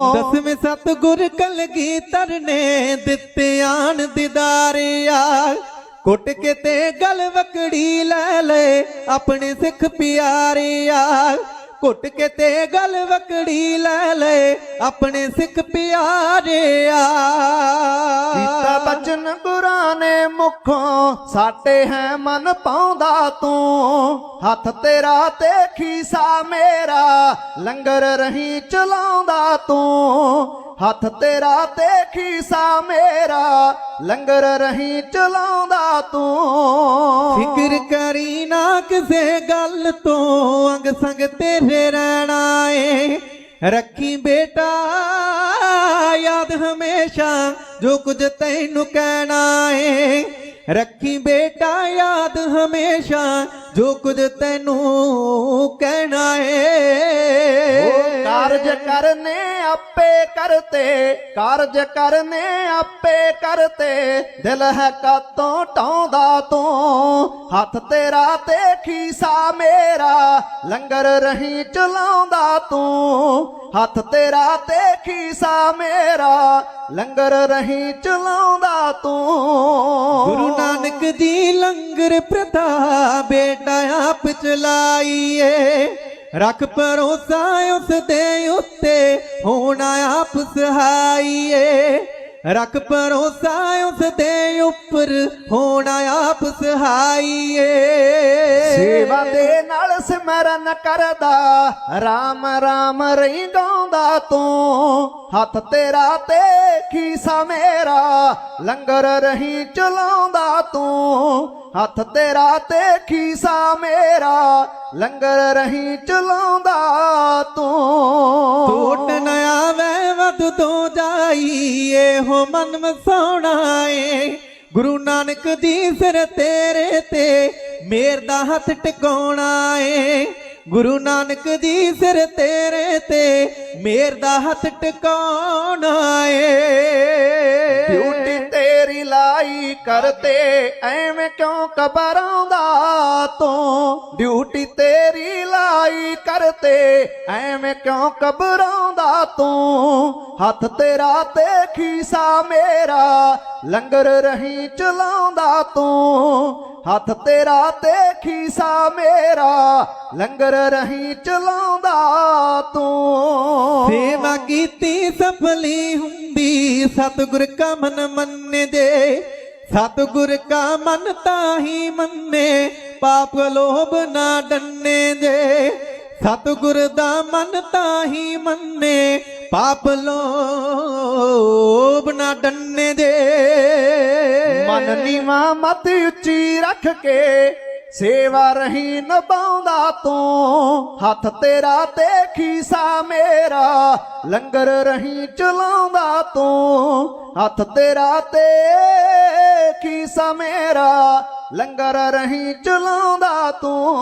ਦਸਵੇਂ ਸਤਗੁਰ ਕਲਗੀਧਰ ਨੇ ਦਿੱਤੇ ਆਣ ਦਿਦਾਰਿਆ ਕੁੱਟ ਕੇ ਤੇ ਗਲ ਵਕੜੀ ਲੈ ਲੈ ਆਪਣੇ ਸਿੱਖ ਪਿਆਰਿਆ ਕੁੱਟ ਕੇ ਤੇ ਗਲ ਵਕੜੀ ਲੈ ਲੈ ਆਪਣੇ ਸਿੱਖ ਪਿਆਰਿਆ ਕੀਤਾ ਬਚਨ ਗੁਰਾਂ ਨੇ ਮੁਖੋਂ, ਸਾਡੇ ਹੈ ਮਨ ਪਾਉਂਦਾ ਤੂੰ। ਹੱਥ ਤੇਰਾ ਤੇ ਖੀਸਾ ਮੇਰਾ, ਲੰਗਰ ਰਹੀ ਚਲਾਉਂਦਾ ਤੂੰ। ਹੱਥ ਤੇਰਾ ਤੇ ਖੀਸਾ ਮੇਰਾ, ਲੰਗਰ ਰਹੀ ਚਲਾਉਂਦਾ ਤੂੰ। ਫਿਕਰ ਕਰੀ ਨਾ ਕਿਸੇ ਗੱਲ ਤੋਂ, ਅੰਗ ਸੰਗ ਤੇਰੇ ਰਹਿਣਾ ਏ। ਰੱਖੀ ਬੇਟਾ, ਯਾਦ ਹਮੇਸ਼ਾ, ਜੋ ਕੁਝ ਤੈਨੂੰ ਕਹਿਣਾ ਏ। ਰੱਖੀ ਬੇਟਾ, ਯਾਦ ਹਮੇਸ਼ਾ, ਜੋ ਕੁਝ ਤੈਨੂੰ ਕਹਿਣਾ ਏ। ਕਾਰਜ ਕਰਨੇ ਆਪੇ ਕਰਤੇ, ਕਾਰਜ ਕਰਨੇ ਆਪੇ ਕਰਤੇ। ਦਿਲ ਹੈ ਕਾਤੋਂ ਟਾਉਂਦਾ ਤੂੰ, ਹੱਥ ਤੇਰਾ ਤੇ ਖੀਸਾ ਮੇਰਾ। ਲੰਗਰ ਰਹੀ ਚਲਾਉਂਦਾ ਤੂੰ, ਹੱਥ ਤੇਰਾ ਤੇ ਖੀਸਾ ਮੇਰਾ। ਲੰਗਰ ਰਹੀ ਚਲਾਉਂਦਾ ਤੂੰ। ਗੁਰੂ ਨਾਨਕ ਦੀ ਲੰਗਰ ਪ੍ਰਥਾ ਬੇਟਾ ਆਪ ਚਲਾਈਏ। ਰੱਖ ਭਰੋਸਾ ਉਸ ਦੇ ਉੱਤੇ, ਹੋਣਾ ਆਪ ਸਹਾਈਏ। ਰੱਖ ਭਰੋਸਾ ਉਸ ਦੇ ਉੱਪਰ, ਹੋਣਾ ਆਪ ਸਹਾਈਏ। ਸੇਵਾ ਦੇ ਨਾਲ ਸਿਮਰਨ ਕਰਦਾ, ਰਾਮ ਰਾਮ ਰਹੀ ਗਾਉਂਦਾ ਤੂੰ। ਹੱਥ ਤੇਰਾ ਤੇ ਖੀਸਾ ਮੇਰਾ, ਲੰਗਰ ਰਹੀ ਚਲਾਉਂਦਾ ਤੂੰ। ਹੱਥ ਤੇਰਾ ਤੇ ਖੀਸਾ ਮੇਰਾ ਲੰਗਰ ਰਹੀ ਚਲਾਉਂਦਾ ਤੂੰ। ਟੋਟ ਨ ਆਵੇ ਵਦ ਤੋਂ ਜਾਈ ਇਹੋ ਮਨ ਮਸਾਉਣਾ ਏ। ਗੁਰੂ ਨਾਨਕ ਦੀ ਸਿਰ ਤੇਰੇ ਤੇ ਮੇਰ ਦਾ ਹੱਥ ਟਿਕਾਉਣਾ ਏ। ਗੁਰੂ ਨਾਨਕ ਦੀ ਸਿਰ ਤੇਰੇ ਤੇ ਮੇਰ ਦਾ ਹੱਥ ਟਿਕਾਉਣਾ ਏ। ਲਾਈ ਕਰਤੇ ਐਵੇਂ ਕਿਉਂ ਕਬਰਾਉਂਦਾ ਤੂੰ ਡਿਊਟੀ ਤੇਰੀ ਲਾਈ ਕਰਤੇ ਐਵੇਂ ਕਿਉਂ ਕਬਰਾਉਂਦਾ ਤੂੰ ਹੱਥ ਤੇਰਾ ਤੇ ਖੀਸਾ ਮੇਰਾ ਲੰਗਰ ਰਹੀ ਚਲਾਉਂਦਾ ਤੂੰ ਹੱਥ ਤੇਰਾ ਤੇ ਖੀਸਾ ਮੇਰਾ ਲੰਗਰ ਰਹੀ ਚਲਾਉਂਦਾ ਤੂੰ ਸੇਵਾ ਕੀਤੀ ਸਫਲੀ ਹੁੰਦੀ ਸਤਿਗੁਰ ਕਾ ਮਨ ਮੰਨੇ ਦੇ ਸਤਿਗੁਰ ਕਾ ਮਨ ਤਾਹੀ ਮੰਨੇ, ਪਾਪ ਲੋਭ ਨਾ ਡੰਨੇ ਦੇ ਸਤਿਗੁਰ ਦਾ ਮਨ ਤਾਹੀ ਮੰਨੇ, ਪਾਪ ਲੋਭ ਨਾ ਡੰਨੇ ਦੇ ਮਨ ਨੀਵਾ ਮਤ ਉੱਚੀ ਰੱਖ ਕੇ ਸੇਵਾ ਰਹੀ ਨਿਭਾਉਂਦਾ ਤੂੰ, ਹੱਥ ਤੇਰਾ ਤੇ ਖੀਸਾ ਮੇਰਾ, ਲੰਗਰ ਰਹੀ ਚਲਾਉਂਦਾ ਤੂੰ, ਹੱਥ ਤੇਰਾ ਤੇ ਖੀਸਾ ਮੇਰਾ, ਲੰਗਰ ਰਹੀ ਚਲਾਉਂਦਾ ਤੂੰ।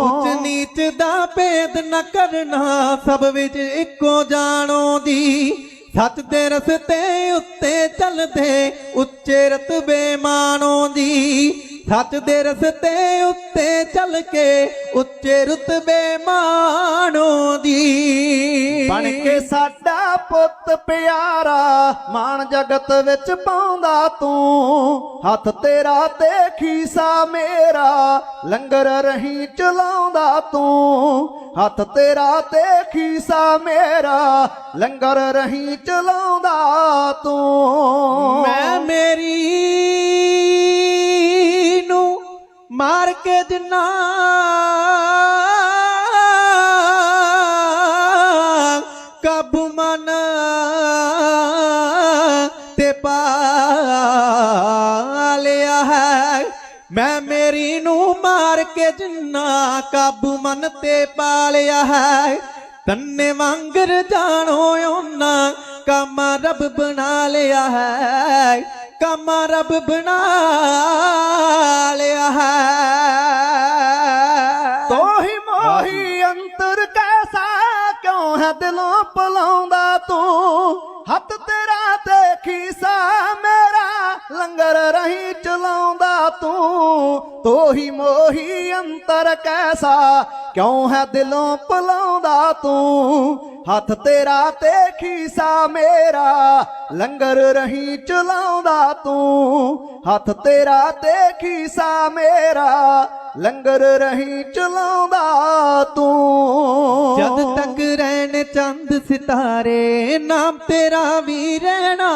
ਉੱਚ ਨੀਚ ਦਾ ਭੇਦ ਨਾ ਕਰਨਾ, ਸਭ ਵਿੱਚ ਇੱਕੋ ਜਾਣੋ ਦੀ। ਸੱਚ ਦੇ ਰਸਤੇ ਉੱਤੇ ਚੱਲਦੇ, ਉੱਚੇ ਰਤਬੇ ਮਾਣੋ ਦੀ। ਸੱਚ ਦੇ ਰਸਤੇ ਉੱਤੇ ਚੱਲ ਕੇ ਉੱਚੇ ਰਤਬੇ ਮਾਣੋ ਦੀ। ਬਣ ਕੇ ਸਾਡਾ ਪੁੱਤ ਪਿਆਰਾ ਮਾਣ ਜਗਤ ਵਿੱਚ ਪਾਉਂਦਾ ਤੂੰ। ਹੱਥ ਤੇਰਾ ਤੇ ਖੀਸਾ ਮੇਰਾ ਲੰਗਰ ਰਹੀ ਚਲਾਉਂਦਾ ਤੂੰ। ਹੱਥ ਤੇਰਾ ਤੇ ਖੀਸਾ ਮੇਰਾ ਲੰਗਰ ਰਹੀ ਚਲਾਉਂਦਾ ਤੂੰ। ਮੈਂ ਮੇਰੀ ਮਾਰ ਕੇ ਦਿਨਾ। ਕਾਬੂ ਮਨ ਤੇ ਪਾ ਲਿਆ ਹੈ। ਮੈਂ ਮੇਰੀ ਨੂੰ ਮਾਰ ਕੇ ਜਿੰਨਾ ਕਾਬੂ ਮਨ ਤੇ ਪਾ ਲਿਆ ਹੈ। ਤੰਨੇ ਵਾਂਗਰ ਜਾਣੋ ਉਹਨਾਂ ਕੰਮ ਰੱਬ ਬਣਾ ਲਿਆ ਹੈ। ਕੰਮ ਰੱਬ ਬਣਾ ਲਿਆ ਹੈ। ਕਿਉਂ ਦਿਲੋਂ ਪਲਾਉਂਦਾ ਤੂੰ। ਹੱਥ ਤੇਰਾ ਤੇ ਖੀਸਾ ਮੇਰਾ। ਲੰਗਰ ਰਹੀ ਚਲਾਉਂਦਾ ਤੂੰ। ਤੋਹੀ ਮੋਹੀ ਮੋਹੀ ਅੰਤਰ ਕੈਸਾ। ਕਿਉਂ ਹੈ ਦਿਲੋਂ ਪਲਾਉਂਦਾ ਤੂੰ। ਹੱਥ ਤੇਰਾ ਤੇ ਖੀਸਾ ਮੇਰਾ। ਲੰਗਰ ਰਹੀ ਚਲਾਉਂਦਾ ਤੂੰ। ਹੱਥ ਤੇਰਾ ਤੇ ਖੀਸਾ ਮੇਰਾ। ਲੰਗਰ ਰਹੀ ਚਲਾਉਂਦਾ ਤੂੰ। ਚੰਦ ਸਿਤਾਰੇ, ਨਾਮ ਤੇਰਾ ਵੀ ਰਹਿਣਾ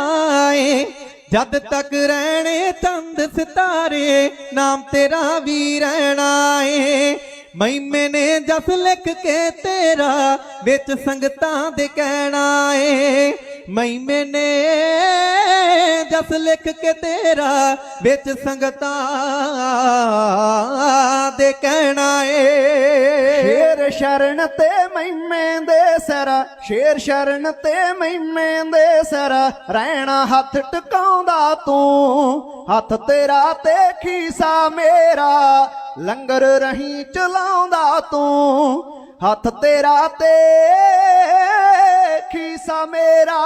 ਏ ਜਦ ਤੱਕ ਰਹਿਣੇ ਚੰਦ ਸਿਤਾਰੇ, ਨਾਮ ਤੇਰਾ ਵੀ ਰਹਿਣਾ ਏ ਮਹਿਮੇ ਨੇ ਜਸ ਲਿਖ ਕੇ ਤੇਰਾ, ਵਿੱਚ ਸੰਗਤਾਂ ਦੇ ਕਹਿਣਾ ਏ। ਮਹਿਮੇ ਨੇ ਜਸ ਲਿਖ ਕੇ ਤੇਰਾ ਵਿੱਚ ਸੰਗਤਾਂ ਦੇ ਕਹਿਣਾ ਏ। ਸ਼ੇਰ ਸ਼ਰਨ ਤੇ ਮਹਿਮੇ ਦੇ ਸਰ, ਸ਼ੇਰ ਸ਼ਰਨ ਤੇ ਮਹਿਮੇ ਦੇ ਸਰ ਰਹਿਣਾ ਹੱਥ ਟਿਕਾਉਂਦਾ ਤੂੰ, ਹੱਥ ਤੇਰਾ ਤੇ ਖੀਸਾ ਮੇਰਾ, ਲੰਗਰ ਰਹੀ ਚਲਾਉਂਦਾ ਤੂੰ, ਹੱਥ ਤੇਰਾ ਤੇ ਖੀਸਾ ਮੇਰਾ।